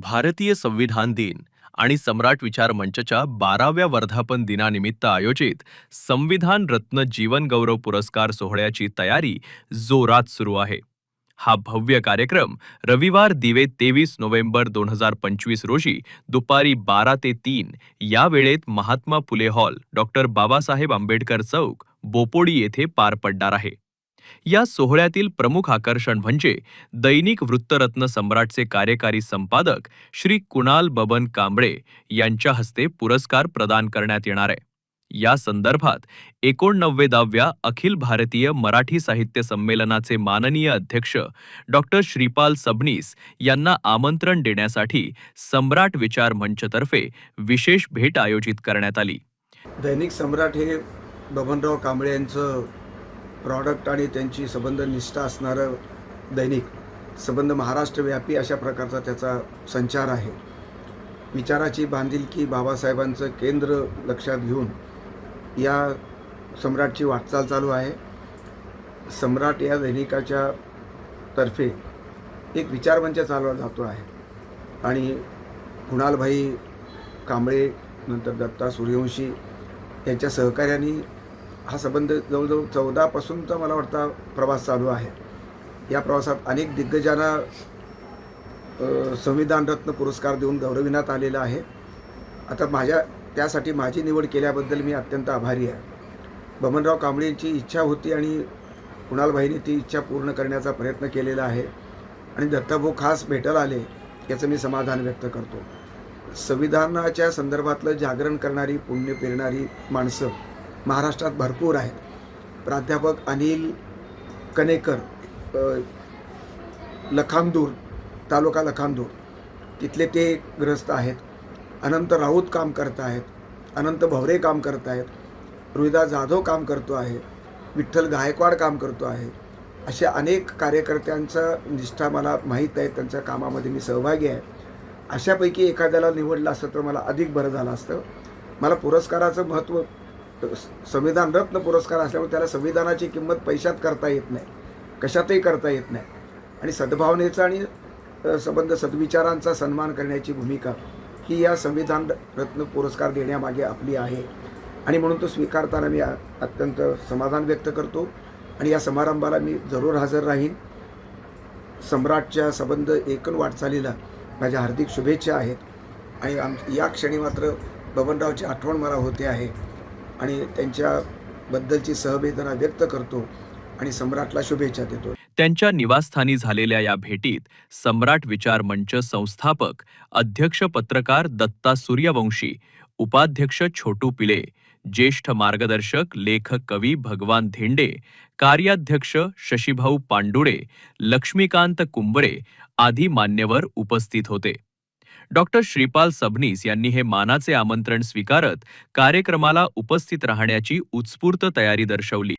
भारतीय संविधान दिन आणि सम्राट विचार मंचच्या बाराव्या वर्धापन दिनानिमित्त आयोजित संविधान रत्न जीवन गौरव पुरस्कार सोहळ्याची तयारी जोरात सुरू आहे. हा भव्य कार्यक्रम रविवार दिवे तेवीस नोव्हेंबर दोन हजार पंचवीस रोजी दुपारी बारा ते तीन या वेळेत महात्मा फुले हॉल डॉक्टर बाबासाहेब आंबेडकर चौक बोपोडी येथे पार पडणार आहे. या सोहळ्यातील प्रमुख आकर्षण म्हणजे दैनिक वृत्तरत्न सम्राटचे कार्यकारी संपादक श्री कुणाल बबन कांबळे यांच्या हस्ते पुरस्कार प्रदान करण्यात येणार आहे. या संदर्भात एकोणनव्वेदाव्या अखिल भारतीय मराठी साहित्य संमेलनाचे माननीय अध्यक्ष डॉक्टर श्रीपाल सबनीस यांना आमंत्रण देण्यासाठी सम्राट विचार मंचतर्फे विशेष भेट आयोजित करण्यात आली. दैनिक सम्राट हे बबनराव कांबळे यांचं प्रॉडक्ट आणि त्यांची संबंध निष्ठा असणारं दैनिक संबंध महाराष्ट्रव्यापी अशा प्रकारचा त्याचा संचार आहे. विचाराची बांधिलकी बाबासाहेबांचं केंद्र लक्षात घेऊन या सम्राटची वाटचाल चालू आहे. सम्राट या दैनिकाच्या तर्फे एक विचारमंच चालवला जातो आहे. आणि कुणालभाई कांबळे नंतर दत्ता सूर्यवंशी यांच्या सहकार्याने हा संबंध जवळजवळ चौदापासून तर मला वाटतं प्रवास चालू आहे. या प्रवासात अनेक दिग्गजांना संविधान रत्न पुरस्कार देऊन गौरविण्यात आलेला आहे. आता माझ्या त्यासाठी माझी निवड केल्याबद्दल मी अत्यंत आभारी आहे. बमनराव कांबळे यांची इच्छा होती आणि कुणालभाईने ती इच्छा पूर्ण करण्याचा प्रयत्न केलेला आहे. आणि दत्ताभाऊ खास भेटायला आले याचं मी समाधान व्यक्त करतो. संविधानाच्या संदर्भातलं जागरण करणारी पुण्य पेरणारी माणसं महाराष्ट्रात भरपूर आहेत. प्राध्यापक अनिल कनेकर लखांदूर लखामदूर तालुका लखामदूर. तिथले ते ग्रस्त आहेत. अनंत राऊत काम करत आहेत. अनंत भवरे काम करत आहेत. रोहिदास जाधव काम करतो आहे. विठ्ठल गायकवाड काम करतो आहे. अशा अनेक कार्यकर्त्यांचा निष्ठा मला माहीत आहे. त्यांच्या कामामध्ये मी सहभागी आहे. अशापैकी एखाद्याला निवडलं असतं तर मला अधिक बरं झालं असतं. मला पुरस्काराचं महत्त्व संविधान रत्न पुरस्कार असल्यामुळे त्याला संविधानाची किंमत पैशात करता येत नाही. कशातही करता येत नाही. आणि सद्भावनेचा आणि संबंध सद्विचारांचा सन्मान करण्याची भूमिका ही या संविधान रत्न पुरस्कार देण्यामागे आपली आहे. आणि म्हणून तो स्वीकारताना मी अत्यंत समाधान व्यक्त करतो. आणि या समारंभाला मी जरूर हजर राहीन. सम्राटच्या संबंध एकूण वाटचालीला माझ्या हार्दिक शुभेच्छा आहेत. आणि आम या क्षणी मात्र बबनरावची आठवण मला होते आहे. आणि त्यांच्याबद्दलची सहवेदना व्यक्त करतो आणि सम्राटला शुभेच्छा देतो. त्यांच्या निवासस्थानी झालेल्या या भेटीत सम्राट विचार मंच संस्थापक अध्यक्ष पत्रकार दत्ता सूर्यवंशी उपाध्यक्ष छोटू पिले ज्येष्ठ मार्गदर्शक लेखक कवी भगवान धेंडे कार्याध्यक्ष शशीभाऊ पांडुळे लक्ष्मीकांत कुंबरे आदी मान्यवर उपस्थित होते. डॉक्टर श्रीपाल सबनीस यांनी हे मानाचे आमंत्रण स्वीकारत कार्यक्रमाला उपस्थित राहण्याची उत्स्फूर्त तयारी दर्शवली.